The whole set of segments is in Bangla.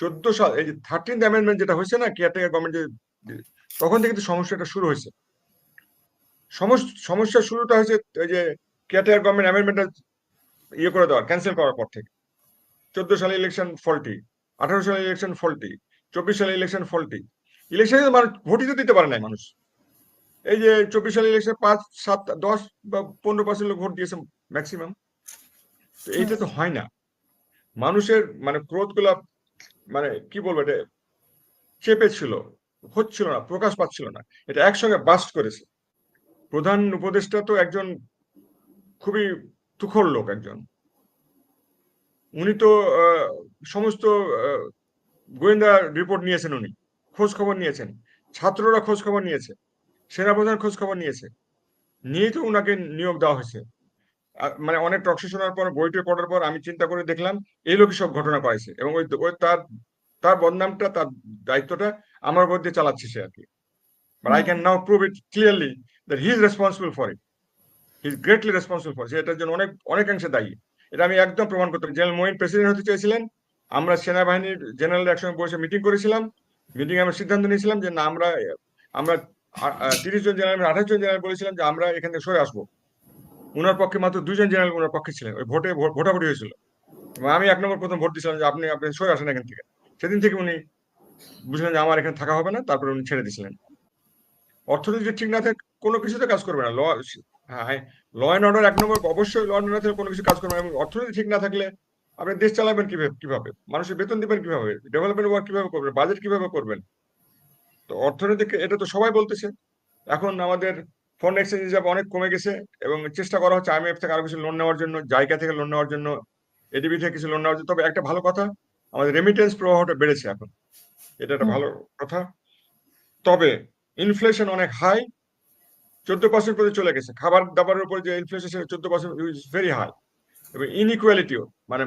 চোদ্দ সাল, এই যে থার্টিন অ্যামেন্ডমেন্ট যেটা হয়েছে না কেয়ারটেকার গভর্নমেন্ট তখন থেকে সমস্যাটা শুরু হয়েছে। সমস্যা শুরুটা হয়েছে ওই যে কেয়ারটেকার গভর্নমেন্ট অ্যামেন্ডমেন্টটা ইয়ে করে দেওয়ার ক্যান্সেল করার পর থেকে। চোদ্দ সালে ইলেকশন ফল্টি আঠারো সালে ইলেকশন ফলটি চব্বিশ সালে ইলেকশন ফল্টি ইলেকশনে মানুষ ভোটই তো দিতে পারে নাই মানুষ। এই যে চব্বিশ সালে ইলেকশন পাঁচ, সাত, দশ বা পনেরো পার্সেন্ট লোক ভোট দিয়েছে ম্যাক্সিমাম তো এইটা তো হয় না। মানুষের মানে ক্রোধগুলা মানে কি বলব এটা? চেপে ছিল, হচ্ছিল না, প্রকাশ পাচ্ছিল না। এটা একসঙ্গে বাস্ট করেছে। প্রধান উপদেষ্টা তো একজন খুবই তুখর লোক একজন। উনি তো সমস্ত গোয়েন্দা রিপোর্ট নিয়েছেন উনি, খোঁজ খবর নিয়েছেন। ছাত্ররা খোঁজ খবর নিয়েছে, সেনাপ্রধান খোঁজ খবর নিয়েছে। নিয়ে তো উনাকে নিয়োগ দেওয়া হয়েছে। মানে অনেক টকশো শোনার পর বইটি পড়ার পর আমি চিন্তা করে দেখলাম এই লোকই সব ঘটনা পাইছে। এবং ওই ওই তার তার বদনামটা তার দায়িত্বটা আমার উপর দিয়ে চালাচ্ছে সে আর কি। But I can now prove it clearly that he is responsible for it he is greatly responsible for সে এটার জন্য অনেক অনেকাংশে দায়ী। এটা আমি একদম প্রমাণ করতে জেনারেল মোহিন প্রেসিডেন্ট হতে চেয়েছিলেন। আমরা সেনাবাহিনীর জেনারেল একসঙ্গে বসে মিটিং করেছিলাম। মিটিং আমরা সিদ্ধান্ত নিয়েছিলাম যে না আমরা আমরা তিরিশ জন জেনারেল আঠাশ জন জেনারেল বলেছিলাম যে আমরা এখান থেকে সরে আসব। উনার পক্ষে মাত্র দুজন জেনারেল ওনার পক্ষে ছিলেন। ওই ভোটে ভোটাভুটি হয়েছিল। আমি এক নম্বর প্রথম ভোট দিয়েছিলাম যে আপনি আপনি সরে আসেন এখান থেকে। সেদিন থেকে উনি বুঝলেন যে আমার এখানে থাকা হবে না, তারপরে উনি ছেড়ে দিয়েছিলেন অর্থনীতি ঠিক না থাকে, কোনো কিছুতে কাজ করবে না। ল হ্যাঁ ল অ্যান্ড অর্ডার এক নম্বর, অবশ্যই ল অ্যান্ড অর্ডার কোনো কিছু কাজ করবে না। এবং অর্থনীতি ঠিক না থাকলে আপনি দেশ চালাবেন কীভাবে কীভাবে? মানুষের বেতন দিবেন কীভাবে? ডেভেলপমেন্ট ওয়ার্ক কীভাবে করবেন? বাজেট কীভাবে করবেন? তো অর্থনীতিকে, এটা তো সবাই বলতেছে। এখন আমাদের ফরেন এক্সচেঞ্জ রিজার্ভ অনেক কমে গেছে এবং চেষ্টা করা হচ্ছে আইএমএফ থেকে আরও কিছু লোন নেওয়ার জন্য জায়গা থেকে লোন নেওয়ার জন্য এডিবি থেকে কিছু লোন নেওয়ার জন্য। তবে একটা ভালো কথা আমাদের রেমিটেন্স প্রবাহটা বেড়েছে এখন। এটা একটা ভালো কথা। তবে ইনফ্লেশন অনেক হাই চোদ্দ পার্সেন্ট পর্যন্ত চলে গেছে। খাবার দাবারের উপর যে ইনফ্লেশন সেটা চোদ্দ পার্সেন্ট ইজ ভেরি হাই এবং ইনইকুয়ালিটিও মানে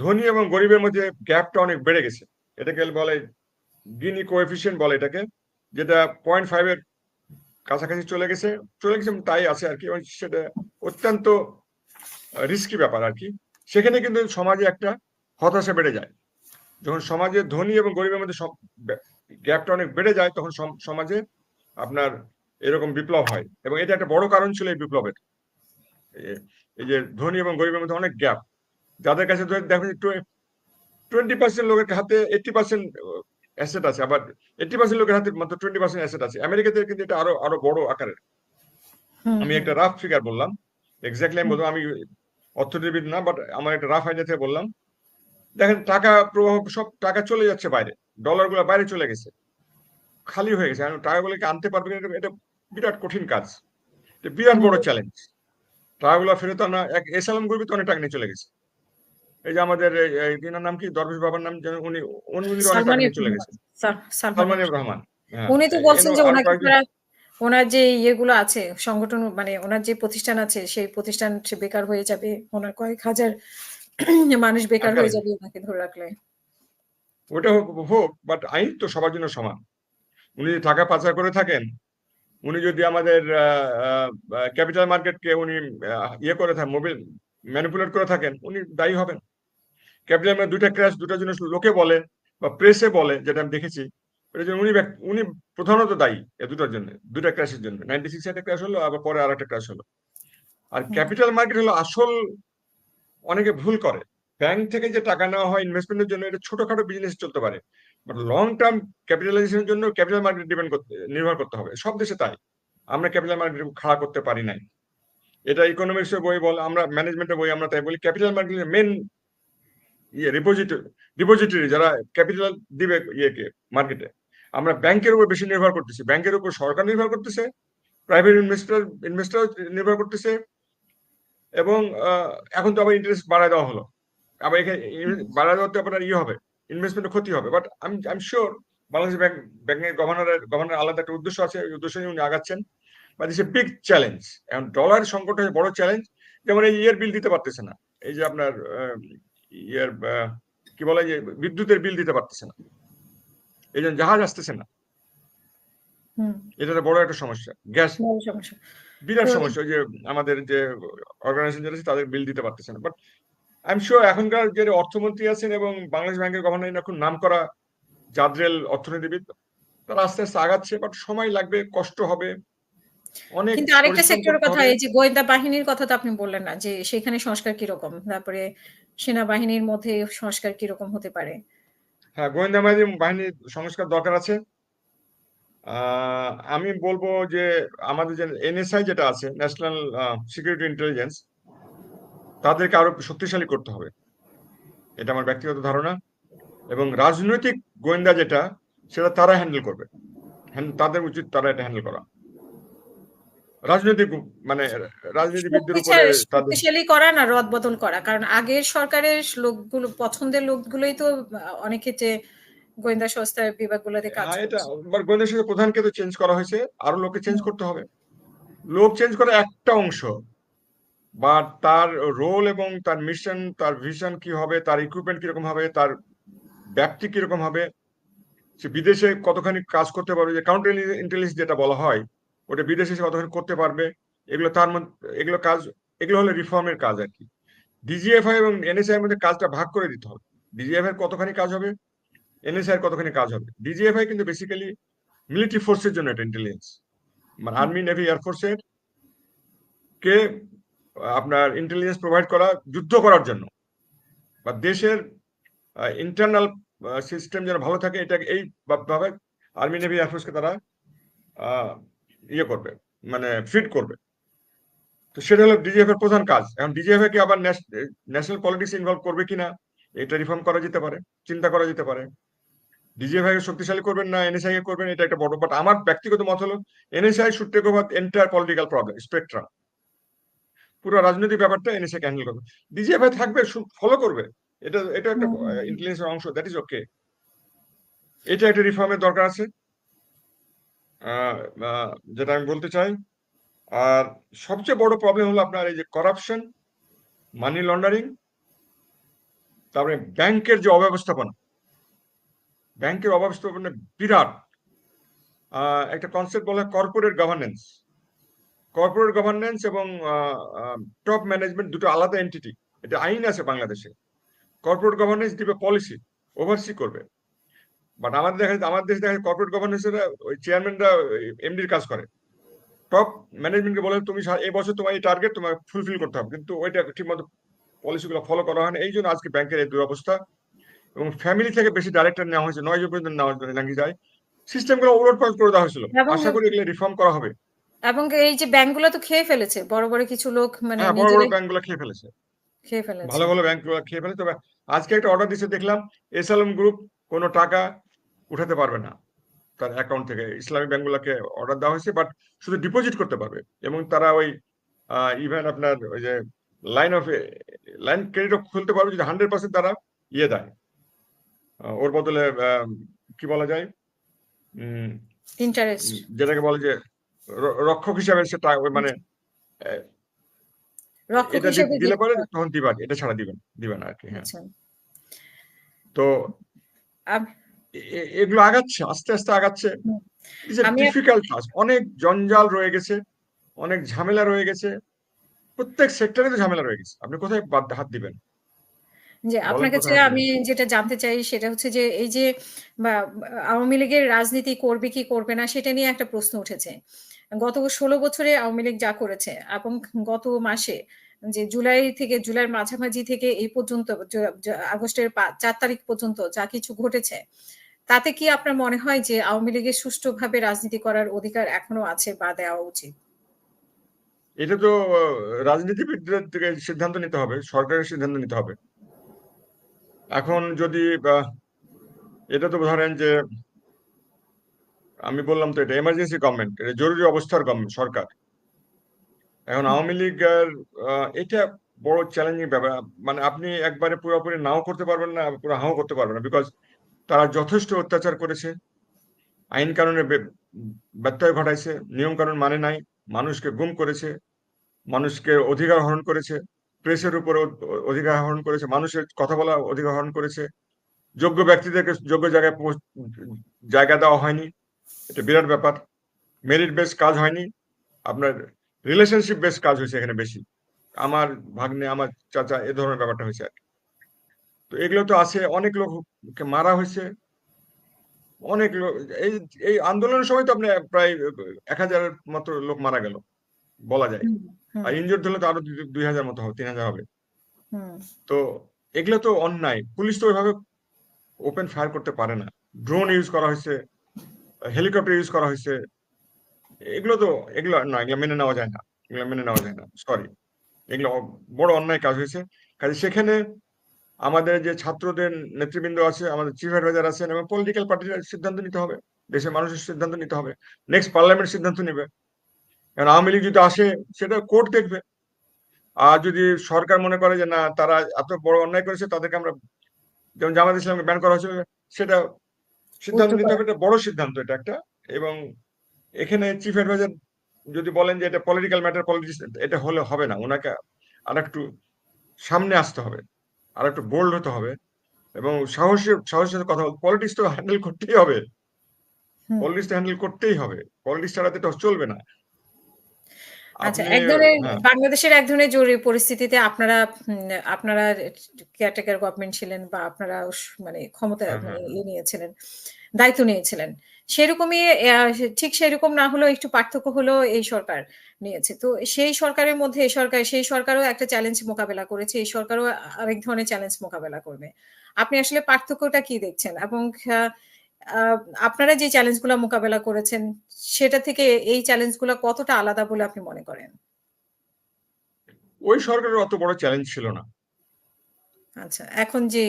ধনী এবং গরিবের মধ্যে গ্যাপটা অনেক বেড়ে গেছে। এটাকে বলে গিনি কোএফিসিয়েন্ট বলে এটাকে যেটা পয়েন্ট ফাইভের কাছাকাছি চলে গেছে চলে গেছে তাই আছে আর কি। সেটা অত্যন্ত রিস্কি ব্যাপার আর কি। সেখানে কিন্তু সমাজে একটা হতাশা বেড়ে যায়। যখন সমাজে ধনী এবং গরিবের মধ্যে গ্যাপটা অনেক বেড়ে যায়, তখন সম- সমাজে আপনার এরকম বিপ্লব হয়। এবং এটা একটা বড় কারণ ছিল এই বিপ্লবের। এই যে ধনী এবং গরিবের মধ্যে অনেক গ্যাপ যাদের কাছে দেখেন টোয়েন্টি পার্সেন্ট লোকের হাতে এইটটি পার্সেন্ট অ্যাসেট আছে আবার এইটটি পার্সেন্ট লোকের হাতে মাত্র টোয়েন্টি পার্সেন্ট অ্যাসেট আছে। আমেরিকাতে কিন্তু এটা আরও আরও বড় আকারের। আমি একটা রাফ ফিগার বললাম। এক্স্যাক্টলি আমি বলব আমি অর্থনীতিবিদ না বাট আমার একটা রাফ আইডিয়া থেকে বললাম। দেখেন টাকা প্রবাহ সব টাকা চলে যাচ্ছে বাইরে। ডলারগুলো বাইরে চলে গেছে। খালি হয়ে গেছে। এখন টাকাগুলোকে আনতে পারবে কিনা এটা- এটা বিরাট কঠিন কাজ। এটা বিরাট বড় চ্যালেঞ্জ টাকাগুলো ফেরত আনা এক এসালাম গ্রুপে তো অনেক টাকা নিয়ে চলে গেছে। এই যে আমাদের তিনার নাম কি? দরবেশ বাবার নাম যেন উনি উনি অনেক চলে রহমান। গেছে। সালমান সালমান এফ এফ রহমান হ্যাঁ, উনি তো বলছেন যে ওনাকে ওনার যে ইয়েগুলো আছে সংগঠন মানে ওনার যে প্রতিষ্ঠান আছে সেই প্রতিষ্ঠান সে বেকার হয়ে যাবে ওনার কয়েক হাজার মানুষ বেকার হয়ে যাবে ওনাকে ধরে রাখলে। ওটা হোক হোক বাট আইন তো সবার জন্য সমান। উনি যদি টাকা পাচার করে থাকেন উনি যদি আমাদের ক্যাপিটাল মার্কেটকে উনি ইয়ে করে থাকেন মোবিল ম্যানিপুলেট করে থাকেন উনি দায়ী হবেন। ক্যাপিটাল মার্কেট দুইটা ক্র্যাশ দুটা জিনিস লোকে বলে বা প্রেসে বলে যেটা আমি দেখেছি। এটার জন্য উনি উনি প্রধানত দায়ী এ দুটোর জন্য দুটা ক্র্যাশের জন্য। নাইনটি সিক্স একটা ক্র্যাশ হলো আবার পরে আর একটা ক্র্যাশ হলো। আর ক্যাপিটাল মার্কেট হলো আসল অনেকে ভুল করে। ব্যাংক থেকে যে টাকা নেওয়া হয় ইনভেস্টমেন্টের জন্য এটা ছোটখাটো বিজনেস চলতে পারে। বাট লং টার্ম ক্যাপিটালাইজেশনের জন্য ক্যাপিটাল মার্কেট ডিপেন্ড করতে নির্ভর করতে হবে। সব দেশে তাই। আমরা ক্যাপিটাল মার্কেট খাড়া করতে পারি নাই। এটা ইকোনমিক্স এর বই বল আমরা ম্যানেজমেন্টের বই আমরা তাই বলি। ক্যাপিটাল মার্কেটের মেন ইয়ে ডিপোজিটরি ডিপোজিটরি যারা ক্যাপিটাল দিবে ইয়েকে মার্কেটে আমরা ব্যাংকের উপর বেশি নির্ভর করতেছি। ব্যাংকের উপর সরকার নির্ভর করতেছে প্রাইভেট ইনভেস্টর ইনভেস্টর নির্ভর করতেছে এবং এখন তো আবার ইন্টারেস্ট বাড়ায় দেওয়া হলো। আবার এখানে বাড়ায় দেওয়াতে আপনার ইয়ে হবে ইনভেস্টমেন্টের ক্ষতি হবে। বাট আমি I am sure Bangladesh bank ব্যাংকের গভর্নরের গভর্নর আলাদা একটা উদ্দেশ্য আছে ওই উদ্দেশ্য নিয়ে উনি আগাচ্ছেন। But is a big challenge এখন ডলার সংকট হচ্ছে বড় চ্যালেঞ্জ যেমন এই ইয়ের বিল দিতে পারতেছে না। এই যে আপনার ইয়ের কি বলে যে বিদ্যুতের বিল দিতে পারতেছে না। এই জন্য জাহাজ আসতেছে না। এটা বড় একটা সমস্যা। গ্যাস বিরাট সমস্যা। যে আমাদের যে অর্গানাইজেশন যারা আছে তাদের বিল দিতে পারতেছে না। বাট আই এম শিওর এখনকার যে অর্থমন্ত্রী আছেন এবং বাংলাদেশ ব্যাংকের গভর্নর এখন নাম করা জাদ্রেল অর্থনীতিবিদ তারা আস্তে আস্তে আগাচ্ছে বাট সময় লাগবে কষ্ট হবে। অনেক কিন্তু আরেকটা সেক্টরের কথা। এই যে গোয়েন্দা বাহিনীর কথা তো আপনি বললেন না যে সেখানে সংস্কার কীরকম? তারপরে সেনাবাহিনীর মধ্যে সংস্কার কীরকম হতে পারে? হ্যাঁ গোয়েন্দা বাহিনী বাহিনীর সংস্কার দরকার আছে। আমি বলব যে আমাদের যে এনএসআই যেটা আছে ন্যাশনাল সিকিউরিটি ইন্টেলিজেন্স তাদেরকে আরও শক্তিশালী করতে হবে। এটা আমার ব্যক্তিগত ধারণা। এবং রাজনৈতিক গোয়েন্দা যেটা, সেটা তারা হ্যান্ডেল করবে। হ্যান- তাদের উচিত তারা এটা হ্যান্ডেল করা। রাজনৈতিক মানে রাজনীতিবিদদের উপরে শক্তিশালী করা না রদ বদল করা। কারণ আগের সরকারের লোকগুলো পছন্দের লোকগুলোই তো অনেক ক্ষেত্রে গোয়েন্দা সংস্থার বিভাগগুলোতে কাজ হ্যাঁ এটা গোয়েন্দা শাখার প্রধানকে তো চেঞ্জ করা হয়েছে আরও লোককে চেঞ্জ করতে হবে। লোক চেঞ্জ করা একটা অংশ বা তার রোল এবং তার মিশন তার ভিশন কি হবে তার ইকুইপমেন্ট কীরকম হবে তার ব্যাপ্তি কীরকম হবে সে বিদেশে কতখানি কাজ করতে পারবে যে কাউন্টার ইন্টেলিজেন্স যেটা বলা হয় ওটা বিদেশে সে কতখানি করতে পারবে? এগুলো তার মধ্যে এগুলো কাজ এগুলো হলো রিফর্মের কাজ আর কি। ডিজিএফআই এবং এনএসআই এর মধ্যে কাজটা ভাগ করে দিতে হবে। ডিজিএফআই এর কতখানি কাজ হবে? এনএসআই এর কতখানি কাজ হবে? ডিজিএফআই কিন্তু বেসিক্যালি মিলিটারি ফোর্সের জন্য এটা ইন্টেলিজেন্স মানে আর্মি নেভি এয়ারফোর্সের কে আপনার ইন্টেলিজেন্স প্রোভাইড করা যুদ্ধ করার জন্য। বা দেশের ইন্টারনাল সিস্টেম যেন ভালো থাকে এটা এই বা- ভাবে আর্মি নেভি এয়ারফোর্সকে তারা ইয়ে করবে মানে ফিট করবে। তো সেটা হলো ডিজিএফ এর প্রধান কাজ। এখন ডিজিএফ কে আবার ন্যাশনাল পলিটিক্স ইনভলভ করবে কিনা এটা রিফর্ম করা যেতে পারে চিন্তা করা যেতে পারে। ডিজিএফ কে শক্তিশালী করবেন না এনএসআই কে করবেন এটা একটা বড় বাট আমার ব্যক্তিগত মত হলো NSI should take over entire political problem spectrum পুরো রাজনৈতিক ব্যাপারটা এনএসআই হ্যান্ডেল করবে। ডিজিএফআই থাকবে ফলো করবে। এটা এটা একটা। ইন্টেলিজেন্সের অংশ দ্যাট ইজ ওকে এটা একটা রিফর্মের দরকার আছে। যেটা আমি বলতে চাই, আর সবচেয়ে বড় প্রবলেম হলো আপনার এই যে করাপশন মানি লন্ডারিং তারপরে ব্যাংকের যে অব্যবস্থাপনা, ব্যাংকের অব্যবস্থাপনা বিরাট। একটা কনসেপ্ট বলা হয় কর্পোরেট গভর্নেন্স কর্পোরেট গভর্নেন্স এবং টপ ম্যানেজমেন্ট দুটো আলাদা এন্টিটি এটা আইন আছে বাংলাদেশে। কর্পোরেট গভর্নেন্স দিবে পলিসি ওভারসি করবে। বাট আমাদের দেখা যায় আমাদের দেশে দেখা যায় কর্পোরেট গভর্নেন্সের ওই চেয়ারম্যানরা এমডির কাজ করে। টপ ম্যানেজমেন্টকে বলে তুমি এই বছর তোমার এই টার্গেট তোমার ফুলফিল করতে হবে। কিন্তু ওইটা ঠিকমতো পলিসিগুলো ফলো করা হয় না এই জন্য আজকে ব্যাংকের এই দুরবস্থা। এবং ফ্যামিলি থেকে বেশি ডাইরেক্টর নেওয়া হয়েছে। নয় জন পর্যন্ত নেওয়া নাকি যায় সিস্টেমগুলো ওলট পালট করে দেওয়া হয়েছিল। আশা করি এগুলো রিফর্ম করা হবে। এবং এই যে ব্যাংকগুলো তো খেয়ে ফেলেছে। বড় বড় কিছু লোক মানে হ্যাঁ বড় বড় ব্যাংকগুলো খেয়ে ফেলেছে। খেয়ে ফেলেছে। ভালো ভালো ব্যাংকগুলো খেয়ে ফেলেছে। তবে আজকে একটা অর্ডার দিচ্ছে দেখলাম এসএলএম গ্রুপ কোনো টাকা উঠাতে পারবে না তার অ্যাকাউন্ট থেকে। ইসলামিক ব্যাংকগুলোকে অর্ডার দেওয়া হয়েছে বাট শুধু ডিপোজিট করতে পারবে। এবং তারা ওই ইভেন আপনার ওই যে লাইন অফ লাইন ক্রেডিটও খুলতে পারবে যদি হান্ড্রেড পার্সেন্ট তারা ইয়ে দেয়। ওর বদলে কি বলা যায়? ইন্টারেস্ট যেটাকে বলে যে রক্ষক হিসাবে সেটা মানে রক্ষক দিলে পরে তখন দিবা এটা ছাড়া দিবেন দিবেন আর কি হ্যাঁ। আচ্ছা। তো এগুলো আগাচ্ছে আস্তে আস্তে আগাচ্ছে। ডিফিকাল্ট টাস্ক অনেক জঞ্জাল রয়ে গেছে অনেক ঝামেলা রয়ে গেছে। প্রত্যেক সেক্টরে তো ঝামেলা রয়ে গেছে। আপনি কোথায় বাদ হাত দিবেন? যে আপনার কাছে আমি যেটা জানতে চাই সেটা হচ্ছে যে এই যে আওয়ামী লীগের রাজনীতি করবে কি করবে না সেটা নিয়ে একটা প্রশ্ন উঠেছে। গত ষোলো বছরে আওয়ামী লীগ যা করেছে এবং গত মাসে যে জুলাই থেকে জুলাইয়ের মাঝামাঝি থেকে এই পর্যন্ত আগস্টের চার তারিখ পর্যন্ত যা কিছু ঘটেছে তাতে কি আপনার মনে হয় যে আওয়ামী লীগের সুষ্ঠুভাবে রাজনীতি করার অধিকার এখনও আছে বা দেওয়া উচিত? এটা তো রাজনীতিবিদদের থেকে সিদ্ধান্ত নিতে হবে সরকারের সিদ্ধান্ত নিতে হবে। এখন যদি এটা তো ধরেন যে আমি বললাম তো এটা এমার্জেন্সি গভর্নমেন্ট এটা জরুরি অবস্থার গভর্নমেন্ট সরকার। এখন আওয়ামী লীগের এটা বড় চ্যালেঞ্জিং ব্যাপার। মানে আপনি একবারে পুরোপুরি নাও করতে পারবেন না পুরো হাও করতে পারবেন না বিকজ তারা যথেষ্ট অত্যাচার করেছে। আইন বে- ব্যত্যয় ঘটাইছে, নিয়ম কানুন মানে নাই, মানুষকে গুম করেছে, মানুষকে অধিকার হরণ করেছে, প্রেসের উপরে অধিকার হরণ করেছে, মানুষের কথা বলা অধিকার হরণ করেছে। যোগ্য ব্যক্তিদেরকে যোগ্য জায়গায় জায়গা দেওয়া হয়নি, এটা বিরাট ব্যাপার। মেরিট বেস কাজ হয়নি, আপনার রিলেশনশিপ বেস কাজ হয়েছে এখানে বেশি। আমার ভাগ্নে, আমার চাচা এ ধরনের ব্যাপারটা হয়েছে আর কি। তো এগুলো তো আছে অনেক লোককে মারা হয়েছে। অনেক লোক এই এই আন্দোলনের সময় তো আপনি প্রায় এক হাজারের মতো লোক মারা গেল বলা যায়। আর ইনজোর্ড হলে তো আরও দুই হাজার মতো হবে তিন হাজার হবে। তো এগুলো তো অন্যায় পুলিশ তো ওইভাবে ওপেন ফায়ার করতে পারে না। ড্রোন ইউজ করা হয়েছে হেলিকপ্টার ইউজ করা হয়েছে। এগুলো তো এগুলো না এগুলো মেনে নেওয়া যায় না এগুলো মেনে নেওয়া যায় না সরি এগুলো বড় অন্যায় কাজ হয়েছে। কাজে সেখানে আমাদের যে ছাত্রদের নেতৃবৃন্দ আছে আমাদের চিফ অ্যাডভাইজার আছেন এবং পলিটিক্যাল পার্টির সিদ্ধান্ত নিতে হবে দেশের মানুষের সিদ্ধান্ত নিতে হবে। নেক্সট পার্লামেন্ট সিদ্ধান্ত নেবে। কারণ আওয়ামী লীগ যদি আসে সেটা কোর্ট দেখবে। আর যদি সরকার মনে করে যে না তারা এত বড় অন্যায় করেছে তাদেরকে আমরা যেমন জামাত ইসলামকে ব্যান করা হয়েছিল সেটা সিদ্ধান্ত নিতে হবে। এটা বড় সিদ্ধান্ত এটা একটা। এবং এখানে চিফ অ্যাডভাইজার যদি বলেন যে এটা পলিটিক্যাল ম্যাটার পলিটিক্স এটা হলে হবে না। ওনাকে আর একটু সামনে আসতে হবে। আর একটু বোল্ড হতে হবে এবং সাহসী সাহসের সাথে কথা বলতে পলিটিক্স তো হ্যান্ডেল করতেই হবে। পলিটিক্স হ্যান্ডেল করতেই হবে। পলিটিক্স ছাড়া তো চলবে না। আচ্ছা এক ধরনের হ্যাঁ। বাংলাদেশের এক ধরনের জরুরি পরিস্থিতিতে আপনারা আপনারা কেয়ারটেকার গভর্নমেন্ট ছিলেন বা আপনারা মানে ক্ষমতা হ্যাঁ, হ্যাঁ, ইয়ে নিয়েছিলেন দায়িত্ব নিয়েছিলেন। সেরকমই ঠিক সেরকম না হলেও একটু পার্থক্য হলো এই সরকার। নিয়েছে। তো সেই সরকারের মধ্যে এই সরকার সেই সরকারও একটা চ্যালেঞ্জ মোকাবেলা করেছে এই সরকারও আরেক ধরনের চ্যালেঞ্জ মোকাবেলা করবে। আপনি আসলে পার্থক্যটা কি দেখছেন? এবং আপনারা যে চ্যালেঞ্জ চ্যালেঞ্জগুলো মোকাবেলা করেছেন সেটা থেকে এই চ্যালেঞ্জ চ্যালেঞ্জগুলো কতটা আলাদা বলে আপনি মনে করেন? ওই সরকারের অত বড় চ্যালেঞ্জ ছিল না। আচ্ছা এখন যে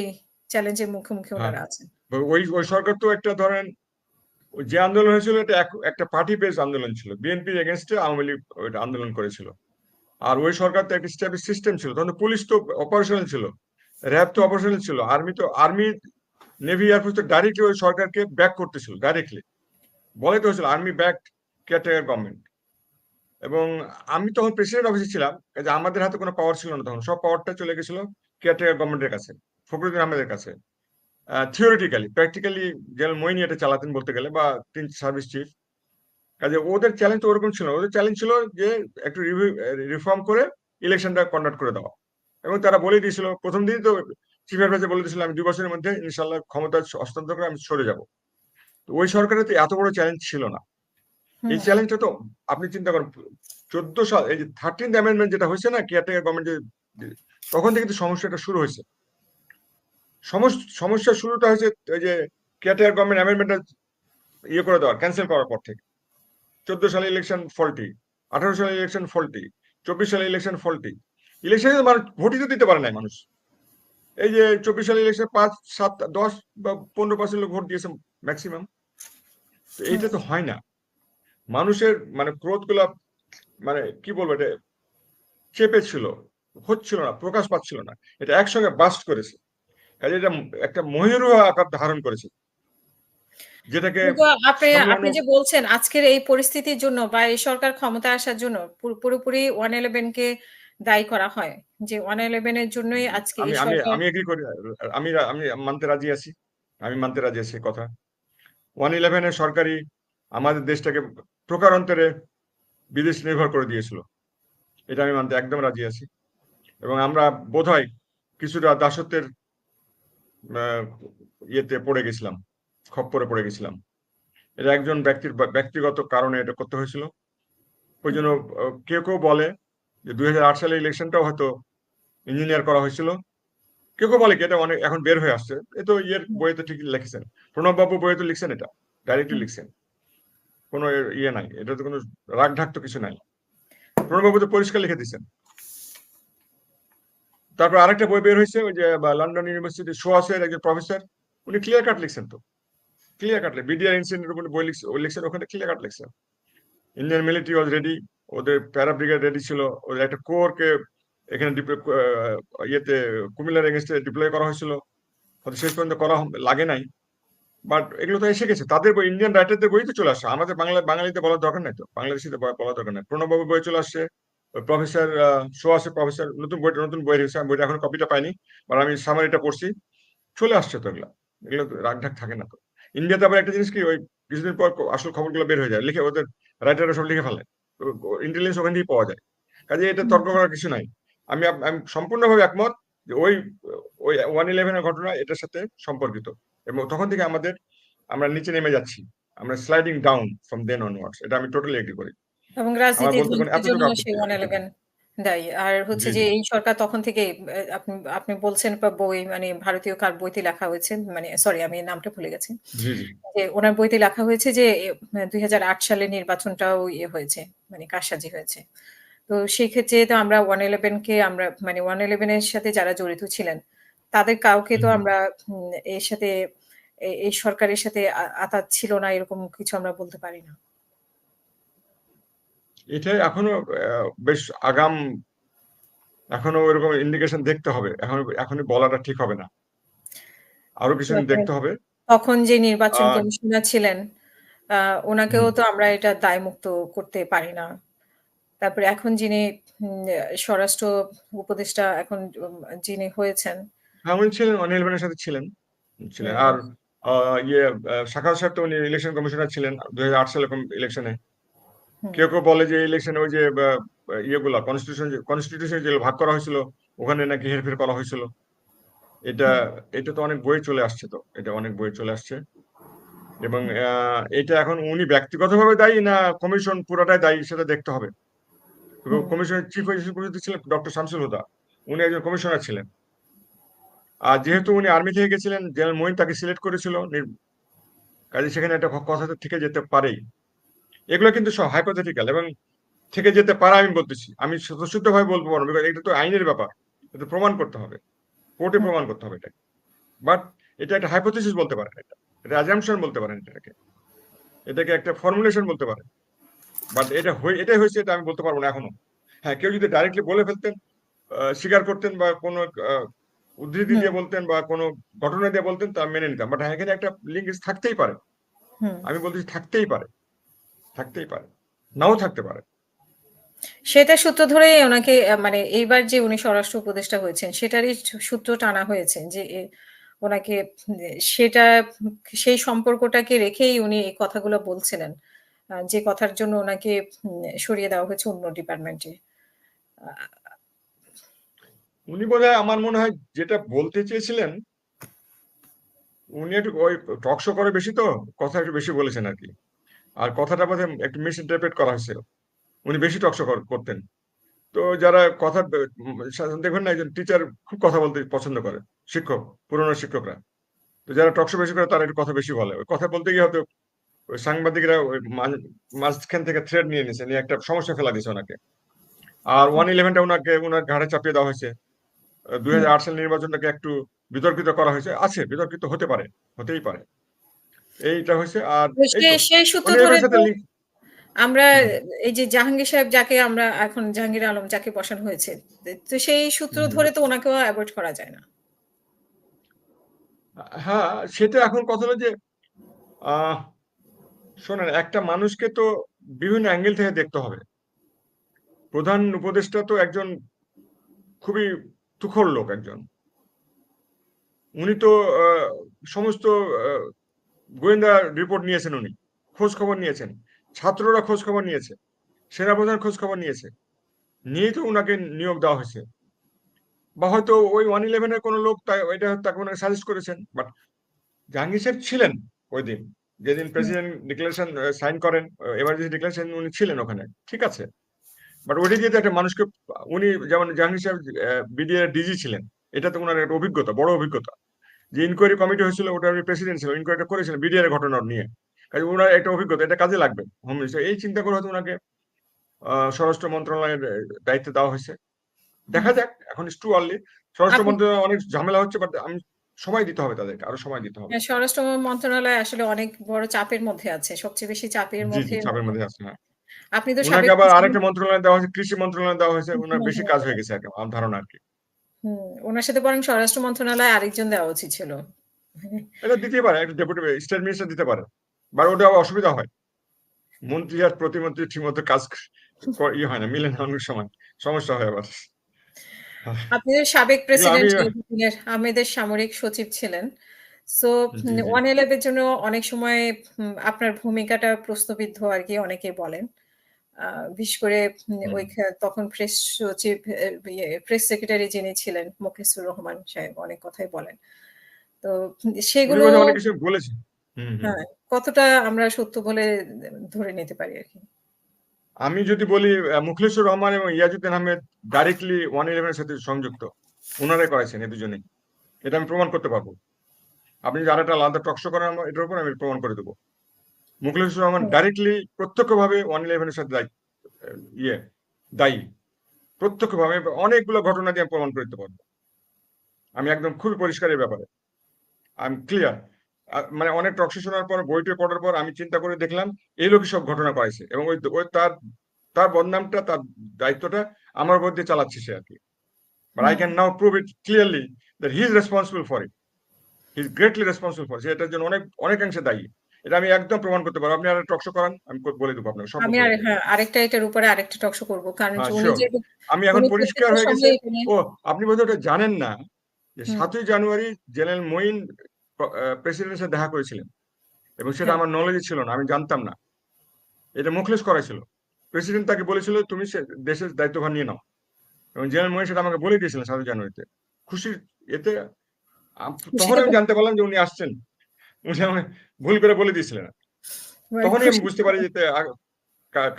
চ্যালেঞ্জের মুখোমুখি হ্যাঁ। ওনারা আছেন। ওই ওই সরকার তো একটা ধরেন যে আন্দোলন হয়েছিল, এটা এক- একটা পার্টি বেস আন্দোলন ছিল। বিএনপির এগেনস্টে আওয়ামী লীগ আন্দোলন করেছিল। আর ওই সরকার তো একটা সিস্টেম ছিল, তখন পুলিশ তো অপারেশনাল ছিল। র্যাব তো অপারেশনাল ছিল আর্মি তো আর্মি নেভি এয়ারফোর্স তো ডাইরেক্টলি ওই সরকারকে ব্যাক করতেছিল ডাইরেক্টলি বলে তো হয়েছিল আর্মি ব্যাক কেয়ারটেকার গভর্নমেন্ট এবং আমি তখন প্রেসিডেন্ট অফিসে ছিলাম কাজে আমাদের হাতে কোনো পাওয়ার ছিল না তখন, সব পাওয়ারটা চলে গেছিল কেয়ারটেকার গভর্নমেন্টের কাছে, ফখরুদ্দিন আহমেদের কাছে। থিওরিটিক্যালি প্র্যাকটিক্যালি জেনারেল মইনি এটা চালাতেন বলতে গেলে বা তিন সার্ভিস চিফ কাজে ওদের চ্যালেঞ্জ তো ওরকম ছিল ওদের চ্যালেঞ্জ ছিল যে একটু রিফর্ম করে ইলেকশনটা কন্ডাক্ট করে দেওয়া। এবং তারা বলে দিয়েছিল প্রথম দিনই তো চিফ অ্যাডভাইজার বলে দিয়েছিল আমি দুই বছরের মধ্যে ইনশাল্লাহ ক্ষমতা হস্তান্তর করে আমি সরে যাব। তো ওই সরকারের তো এত বড় চ্যালেঞ্জ ছিল না। এই চ্যালেঞ্জটা তো আপনি চিন্তা করেন চোদ্দ সাল এই যে থার্টিন অ্যামেন্ডমেন্ট যেটা হয়েছে না কেয়ারটেকার গভর্নমেন্ট তখন থেকে তো সমস্যাটা শুরু হয়েছে। সমস্যা শুরুটা হয়েছে ওই যে কেয়ারটেকার গভর্নমেন্ট অ্যামেন্ডমেন্টটা ইয়ে করে দেওয়ার ক্যান্সেল করার পর থেকে। চোদ্দ সালে ইলেকশন ফল্টি আঠারো সালে ইলেকশন ফলটি চব্বিশ সালে ইলেকশন ফল্টি ইলেকশনে মানুষ ভোটই তো দিতে পারে নাই মানুষ। এই যে চব্বিশ সালে ইলেকশন পাঁচ, সাত, দশ বা পনেরো পার্সেন্ট লোক ভোট দিয়েছে ম্যাক্সিমাম তো এইটা তো হয় না। মানুষের মানে ক্রোধগুলা মানে কি বলব এটা চেপে ছিল হচ্ছিল না, প্রকাশ পাচ্ছিল না। এটা একসঙ্গে বাস্ট করেছে। কাজে এটা একটা মহিরুহ আকার ধারণ করেছে। যেটাকে আপনি আপনি যে বলছেন আজকের এই পরিস্থিতির জন্য বা এই সরকার ক্ষমতা আসার জন্য পুরোপুরি ওয়ান ইলেভেন কে দায়ী করা হয় যে ওয়ান ইলেভেন এর জন্যই আজকে আমি আমি এগ্রি করি। আমি আমি মানতে রাজি আছি। আমি মানতে রাজি আছি কথা। ওয়ান ইলেভেনের সরকারি আমাদের দেশটাকে প্রকারান্তরে বিদেশ নির্ভর করে দিয়েছিল। এটা আমি মানতে একদম রাজি আছি। এবং আমরা বোধহয় কিছুটা দাসত্বের ইয়েতে পড়ে গেছিলাম খপ্পরে পড়ে গেছিলাম। এটা একজন ব্যক্তির ব্যক্তিগত কারণে এটা করতে হয়েছিল। ওই জন্য কেউ কেউ বলে যে দুই সালে ইলেকশনটাও হয়তো ইঞ্জিনিয়ার করা হয়েছিল। কেউ কেউ বলে কি এটা অনেক এখন বের হয়ে আসছে। এ তো ইয়ের বইতে ঠিক লিখেছেন। প্রণব বাবু বইয়ে তো লিখছেন এটা ডাইরেক্টলি লিখছেন। কোনো ইয়ে নাই এটা তো কোনো রাগ ঢাক তো কিছু নাই। প্রণব বাবু তো পরিষ্কার লিখে দিচ্ছেন তারপর আরেকটা বই বের হয়েছে, ওই যে লন্ডন ইউনিভার্সিটি সোয়াসের একজন প্রফেসর উনি ক্লিয়ার কাট লিখছেন তো। ক্লিয়ার কাট বিডিআর ইনসিডেন্টের উপরে বই লিখছে ও লিখছেন, ওখানে ক্লিয়ার কাট লিখছেন ইন্ডিয়ান মিলিটারি ওয়াজ রেডি ওদের প্যারা ব্রিগেড রেডি ছিল, ওদের একটা কোরকে এখানে ইয়েতে, কুমিল্লার এগেনস্টে ডিপ্লয় করা হয়েছিল। হয়তো শেষ পর্যন্ত করা লাগে নাই। বাট এগুলো তো এসে গেছে। তাদের বই ইন্ডিয়ান রাইটারদের বই তো চলে আসছে। আমাদের বাংলা বাঙালিতে বলার দরকার নাই তো। বাংলাদেশিতে বলার দরকার নাই। প্রণববাবু বই চলে আসছে। প্রফেসর সোয়াসে প্রফেসর নতুন বই নতুন বই হয়েছে, আমি বইটা এখন কপিটা পাইনি বা আমি সামারিটা পড়ছি। চলে আসছে তো এগুলো। এগুলো তো রাগ থাকে না তো। ইন্ডিয়াতে আবার একটা জিনিস কি, ওই কিছুদিন পর আসল খবরগুলো বের হয়ে যায়। লিখে ওদের রাইটাররা সব লিখে ফেলে। ইন্টেলিজেন্স ওখান থেকেই পাওয়া যায়। কাজে এটা তর্ক করার কিছু নাই। আমি আমি সম্পূর্ণভাবে একমত যে ওই ওই ওয়ান ইলেভেনের ঘটনা, এটার সাথে সম্পর্কিত। এবং তখন থেকে আমাদের, আমরা নিচে নেমে যাচ্ছি। আমরা sliding down from then onwards এটা আমি টোটালি এগ্রি করি। এবং রাজনীতির দায়ী। আর হচ্ছে যে এই সরকার তখন থেকে আপনি আপনি বলছেন বই মানে ভারতীয় কার বইতে লেখা হয়েছে মানে সরি আমি নামটা ভুলে গেছি। যে ওনার বইতে লেখা হয়েছে যে দুই সালে নির্বাচনটাও ইয়ে হয়েছে মানে কারসাজি হয়েছে। তো সেই ক্ষেত্রে তো আমরা ওয়ান ইলেভেনকে আমরা মানে ওয়ান ইলেভেনের সাথে যারা জড়িত ছিলেন তাদের কাউকে তো আমরা এর সাথে এই সরকারের সাথে আ- আতাত ছিল না এরকম কিছু আমরা বলতে পারি না। এটা এখনও বেশ আগাম এখনও ওইরকম ইন্ডিকেশন দেখতে হবে। এখন এখনই বলাটা ঠিক হবে না। আরও কিছুদিন দেখতে হবে। তখন যে নির্বাচন কমিশনার ছিলেন ওনাকেও তো আমরা এটা দায়মুক্ত করতে পারি না। তারপরে এখন যিনি স্বরাষ্ট্র উপদেষ্টা এখন যিনি হয়েছেন। হ্যাঁ উনি ছিলেন অনিল ইলেভেনের সাথে ছিলেন। ছিলেন। আর ইয়ে শাখা সাহেব তো উনি ইলেকশন কমিশনার ছিলেন দুই হাজার আট সালে ইলেকশনে। কেউ কেউ বলে যে ইলেকশনে ওই যে ইয়েগুলা কনস্টিটিউশন কনস্টিটিউশন যে ভাগ করা হয়েছিল ওখানে নাকি হেরফের করা হয়েছিল। এটা এটা তো অনেক বই চলে আসছে তো এটা অনেক বই চলে আসছে। এবং এটা এখন উনি ব্যক্তিগতভাবে দায়ী না কমিশন পুরোটাই দায়ী সেটা দেখতে হবে। কমিশনের চিফ এক্সিকিউটিভ ছিলেন ডক্টর শামসুল হুদা উনি একজন কমিশনার ছিলেন। আর যেহেতু উনি আর্মি থেকে গেছিলেন জেনারেল মঈন তাকে সিলেক্ট করেছিল কাজে সেখানে একটা কথা থেকে যেতে পারেই। এগুলো কিন্তু সব হাইপোথেটিক্যাল এবং থেকে যেতে পারে আমি বলতেছি। আমি শুদ্ধ ভাবে বলব পারব because এটা তো আইনের ব্যাপার। এটা প্রমাণ করতে হবে। কোর্টে প্রমাণ করতে হবে এটা বাট এটা একটা হাইপোথেসিস বলতে পারেন এটা। এটা অ্যাজাম্পশন বলতে পারেন এটাকে। এটাকে একটা ফর্মুলেশন বলতে পারেন। বাট এটা হয়ে এটাই হয়েছে এটা আমি বলতে পারব না এখনও। হ্যাঁ কেউ যদি ডাইরেক্টলি বলে ফেলতেন আহ, স্বীকার করতেন বা কোনো উদ্ধৃতি দিয়ে বলতেন বা কোনো ঘটনা দিয়ে বলতেন তা মেনে নিতাম। বাট এখানে একটা লিঙ্ক থাকতেই পারে। আমি বলতেছি থাকতেই পারে। থাকতেই পারে নাও থাকতে পারে। সেটা সূত্র ধরেই ওনাকে মানে এইবার যে উনি স্বরাষ্ট্র উপদেষ্টা হয়েছেন সেটারই সূত্র টানা হয়েছে যে ওনাকে সেটা সেই সম্পর্কটাকে রেখেই উনি এই কথাগুলো বলছিলেন। যে কথার জন্য ওনাকে সরিয়ে দেওয়া হয়েছে অন্য ডিপার্টমেন্টে। উনি বোধহয় আমার মনে হয় যেটা বলতে চেয়েছিলেন উনি একটু ওই টক শো করে বেশি তো কথা একটু বেশি বলেছেন আর কি। আর কথাটা বোধহয় একটু মিস ইন্টারপ্রেট করা হয়েছিল। উনি বেশি টক শো করতেন। তো যারা কথা দেখবেন না একজন টিচার খুব কথা বলতে পছন্দ করে শিক্ষক পুরনো শিক্ষকরা। তো যারা টক শো বেশি করে তারা একটু কথা বেশি বলে। ওই কথা বলতে গিয়ে হয়তো ওই সাংবাদিকরা ওই মাঝ- মাঝখান থেকে থ্রেড নিয়ে নিয়েছে নিয়ে একটা সমস্যা ফেলা দিয়েছে ওনাকে। আর ওয়ান ইলেভেনটা ওনাকে ওনার ঘাড়ে চাপিয়ে দেওয়া হয়েছে। দুই হাজার আট সাল নির্বাচনটাকে একটু বিতর্কিত করা হয়েছে। আছে বিতর্কিত হতে পারে হতেই পারে। এইটা হয়েছে আর সেই সূত্র ধরে আমরা এই যে জাহাঙ্গীর সাহেব যাকে আমরা এখন জাহাঙ্গীর আলম যাকে বসানো হয়েছে তো সেই সূত্র ধরে তো ওনাকেও অ্যাভয়েড করা যায় না। হ্যাঁ সেটা এখন কথা হলো যে আহ শোনেন একটা মানুষকে তো বিভিন্ন অ্যাঙ্গেল থেকে দেখতে হবে। প্রধান উপদেষ্টা তো একজন খুবই তুখর লোক একজন। উনি তো সমস্ত গোয়েন্দা রিপোর্ট নিয়েছেন উনি। খোঁজ খবর নিয়েছেন। ছাত্ররা খোঁজ খবর নিয়েছে। সেনাপ্রধান খোঁজ খবর নিয়েছে। নিয়েই তো উনাকে নিয়োগ দেওয়া হয়েছে। বা হয়তো ওই ওয়ান ইলেভেনের কোনো লোক ওইটা তাকে ওনাকে সাজেস্ট করেছেন বাট জাহাঙ্গীর সাহেব ছিলেন ওই দিন। যেদিন প্রেসিডেন্ট ডিক্লারেশন সাইন করেন এমার্জেন্সি ডিক্লারেশন উনি ছিলেন ওখানে। ঠিক আছে? বাট ওইটা দিয়ে তো একটা মানুষকে, উনি যেমন জাহাঙ্গীর সাহেব বিডিআর ডিজি ছিলেন। এটা তো ওনার একটা অভিজ্ঞতা, বড় অভিজ্ঞতা। যে ইনকোয়ারি কমিটি হয়েছিল ওটা উনি প্রেসিডেন্ট ছিল ইনকোয়ারিটা করেছিলেন বিডিআর ঘটনার নিয়ে। কাজে ওনার একটা অভিজ্ঞতা এটা কাজে লাগবে। হোম মিনিস্টার এই চিন্তা করে হয়তো ওনাকে স্বরাষ্ট্র মন্ত্রণালয়ের দায়িত্ব দেওয়া হয়েছে। দেখা যাক এখন টু আর্লি স্বরাষ্ট্র মন্ত্রণালয় অনেক ঝামেলা হচ্ছে বাট আমি সময় দিতে হবে তাদেরকে আরও সময় দিতে হবে। হ্যাঁ, স্বরাষ্ট্র মন্ত্রণালয় আসলে অনেক বড় চাপের মধ্যে আছে সবচেয়ে বেশি চাপের মধ্যে চাপের মধ্যে আছে হ্যাঁ। আপনি তো আবার আরেকটা মন্ত্রণালয় দেওয়া হয়েছে কৃষি মন্ত্রণালয় দেওয়া হয়েছে ওনার বেশি কাজ হয়ে গেছে আর আমার ধারণা আর কি। ওনার সাথে বরং স্বরাষ্ট্র মন্ত্রণালয় আরেকজন দেওয়া উচিত ছিল। এটা দিতে পারে একটা ডেপুটি স্টেট মিনিস্টার দিতে পারে বা ওটা অসুবিধা হয়। মন্ত্রী আর প্রতিমন্ত্রী ঠিকমতো কাজ ক- ইয়ে হয় না মিলে না অনেক সময় সমস্যা হয় আবার। আপনাদের সাবেক প্রেসিডেন্ট আহমেদের সামরিক সচিব ছিলেন। সো। ওয়ান ইলেভের জন্য অনেক সময় আপনার ভূমিকাটা প্রশ্নবিদ্ধ আর কি অনেকে বলেন। বিশেষ করে ওই তখন প্রেস সচিব প্রেস সেক্রেটারি যিনি ছিলেন মুখলিসুর রহমান সাহেব অনেক কথাই বলেন। তো সেগুলো। হ্যাঁ কতটা আমরা সত্য বলে ধরে নিতে পারি আর কি? আমি যদি বলি মুখলেসুর রহমান এবং ইয়াজুদ্দিন আহমেদ ডাইরেক্টলি ওয়ান ইলেভেনের সাথে সংযুক্ত। ওনারাই করেছেন এই দুজনেই। এটা আমি প্রমাণ করতে পারব। আপনি যদি আরেকটা আলাদা টকশো করেন এটার উপর আমি প্রমাণ করে দেবো। মুখলেসুর রহমান হুম। ডাইরেক্টলি প্রত্যক্ষভাবে ওয়ান ইলেভেনের সাথে দায়ী ইয়ে দায়ী। প্রত্যক্ষভাবে অনেকগুলো ঘটনা দিয়ে প্রমাণ করতে পারব। আমি একদম খুবই পরিষ্কার এই ব্যাপারে। আমি ক্লিয়ার মানে অনেক টকশো শোনার পর বইটি পড়ার পর আমি চিন্তা করে দেখলাম এই লোকই সব ঘটনা করাইছে এবং ওই ওই তার তার বদনামটা তার দায়িত্বটা আমার মধ্যে চালাচ্ছে সে আর কি। But I can now prove it clearly that he is responsible for it he is greatly responsible for সে এটার জন্য অনেক অনেকাংশে দায়ী। এটা আমি একদম প্রমাণ করতে পারব। আপনি আর টকশো করান আমি বলে দেবো আপনাকে সব আমি। হ্যাঁ আরেকটা এটার উপরে আরেকটা টকশো করব কারণ হ্যাঁ, আমি এখন পরিষ্কার হয়ে গেছে। এটা ও আপনি বোধহয় ওটা জানেন না যে সাতই জানুয়ারি জেনারেল মঈন প্রেসিডেন্টের সাথে দেখা করেছিলেন। এবং সেটা হ্যাঁ। আমার নলেজে ছিল না আমি জানতাম না। এটা মুখলেস করাইছিল প্রেসিডেন্ট তাকে বলেছিল তুমি দেশের দায়িত্বভার নিয়ে নাও। এবং জেনারেল মঈন সেটা আমাকে বলে দিয়েছিলেন সাতই জানুয়ারিতে। খুশির এতে তখন আমি জানতে পারলাম যে উনি আসছেন। ভুল করে বলে দিয়েছিলেন তখনই আমি বুঝতে পারি যে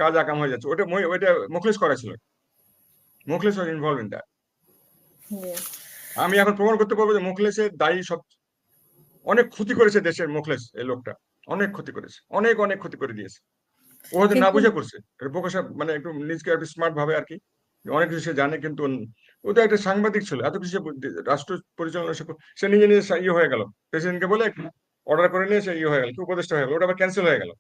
কাজ আকাম হয়ে যাচ্ছে। ওটা ওইটা Mukhles was involve in that আমি এখন প্রমাণ করতে পারব যে মুখলেসের দায়ী সব অনেক ক্ষতি করেছে দেশের মুখলেস এই লোকটা। অনেক ক্ষতি করেছে। অনেক অনেক ক্ষতি করে দিয়েছে। ও হয়তো না বুঝে করছে। এটা মানে একটু নিজকে একটু স্মার্ট ভাবে আর কি। অনেক কিছু সে জানে কিন্তু ও তো একটা সাংবাদিক ছিল। এত কিছু রাষ্ট্র পরিচালনা সে নিজে নিজে ইয়ে হয়ে গেল। প্রেসিডেন্টকে বলে অর্ডার করে নিয়ে সে ইয়ে হয়ে গেল, কি উপদেষ্টা হয়ে গেল, ওটা আবার ক্যান্সেল হয়ে গেল।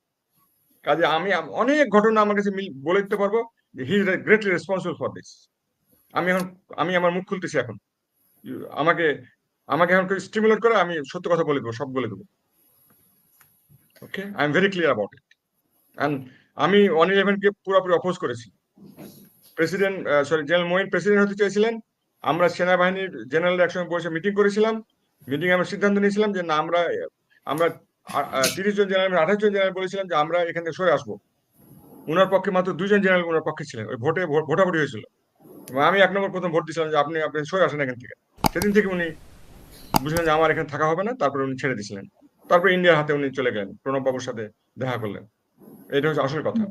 কাজে আমি অনেক ঘটনা আমার কাছে বলে দিতে পারব he is greatly responsible for this আমি এখন, আমি আমার মুখ খুলতেছি এখন। আমাকে আমাকে এখন স্টিমুলেট করে, আমি সত্য কথা বলে দেবো, সব বলে দেবো। Okay I am very clear about it and আমি ওয়ান ইলেভেনকে পুরোপুরি অপোজ করেছি। President sorry general Moeen president হতে চেয়েছিলেন। আমরা সেনাবাহিনীর জেনারেল একসঙ্গে বসে মিটিং করেছিলাম। মিটিং আমরা সিদ্ধান্ত নিয়েছিলাম যে না, আমরা আমরা তিরিশ জন জেনারেল আঠাশ জন জেনারেল বলেছিলাম যে আমরা এখান থেকে সরে আসব। উনার পক্ষে মাত্র দুজন জেনারেল ওনার পক্ষে ছিলেন। ওই ভোটে ভোটাভুটি হয়েছিল। আমি এক নম্বর প্রথম ভোট দিয়েছিলাম যে আপনি আপনি সরে আসেন এখান থেকে। সেদিন থেকে উনি বুঝলেন যে আমার এখানে থাকা হবে না, তারপরে উনি ছেড়ে দিয়েছিলেন। তারপরে ইন্ডিয়ার হাতে উনি চলে গেলেন প্রণব বাবুর সাথে দেখা করলেন। এটা হচ্ছে আসল কথা।